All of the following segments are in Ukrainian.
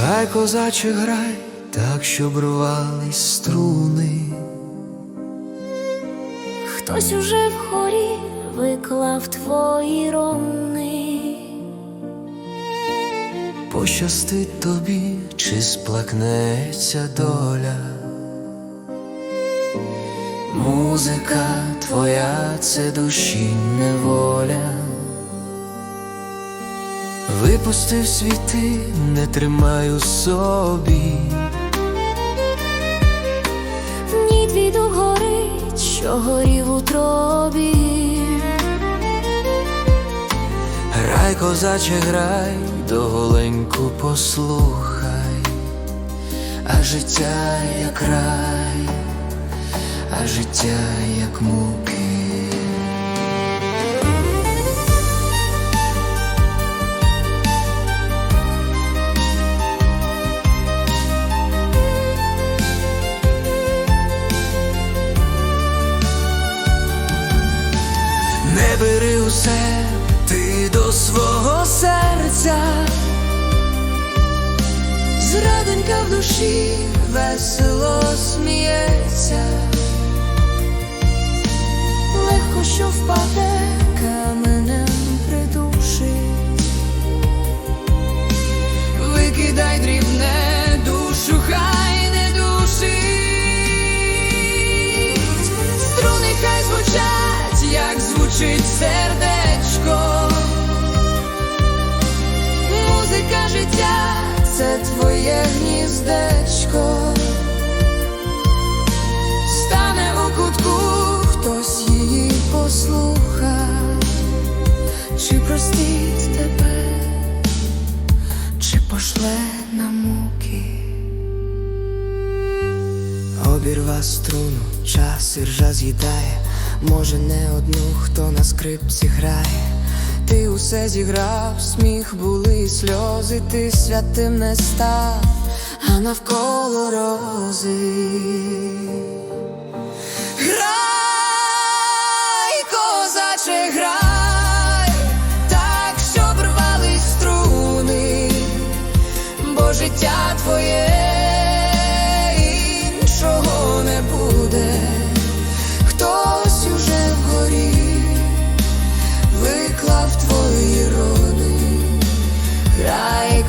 Грай, козаче, грай, так, щоб рвались струни. Хтось уже в хорі виклав твої рони. Пощастить тобі, чи сплакнеться доля. Музика твоя це душі неволя. Випустив світи, не тримай у собі. Ні твій дух горить, що горів у тробі. Грай, козаче, грай, доголеньку послухай, а життя як рай, а життя як муки. Бери усе ти до свого серця, зрадонька в душі весело сміється, Легко, що впаде, каменем придушить. викидай дрібне як сердечко. Музика життя це твоє гніздечко. Стане у кутку, хтось її послуха, чи простить тебе, чи пошле на муки. Обірва струну, час і ржа з'їдає, може не одну, хто на скрипці грає. Ти усе зіграв, сміх були сльози, ти святим не став, а навколо рози. Грай, козаче, грай, так, щоб рвались струни, бо життя твоє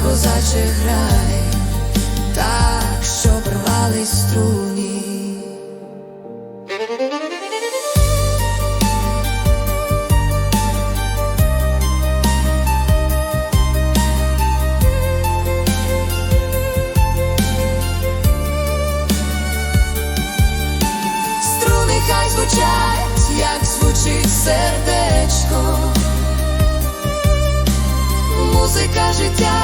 козаче, грай, так, щоб рвались струни. Струни хай звучать, як звучить сердечко, музика життя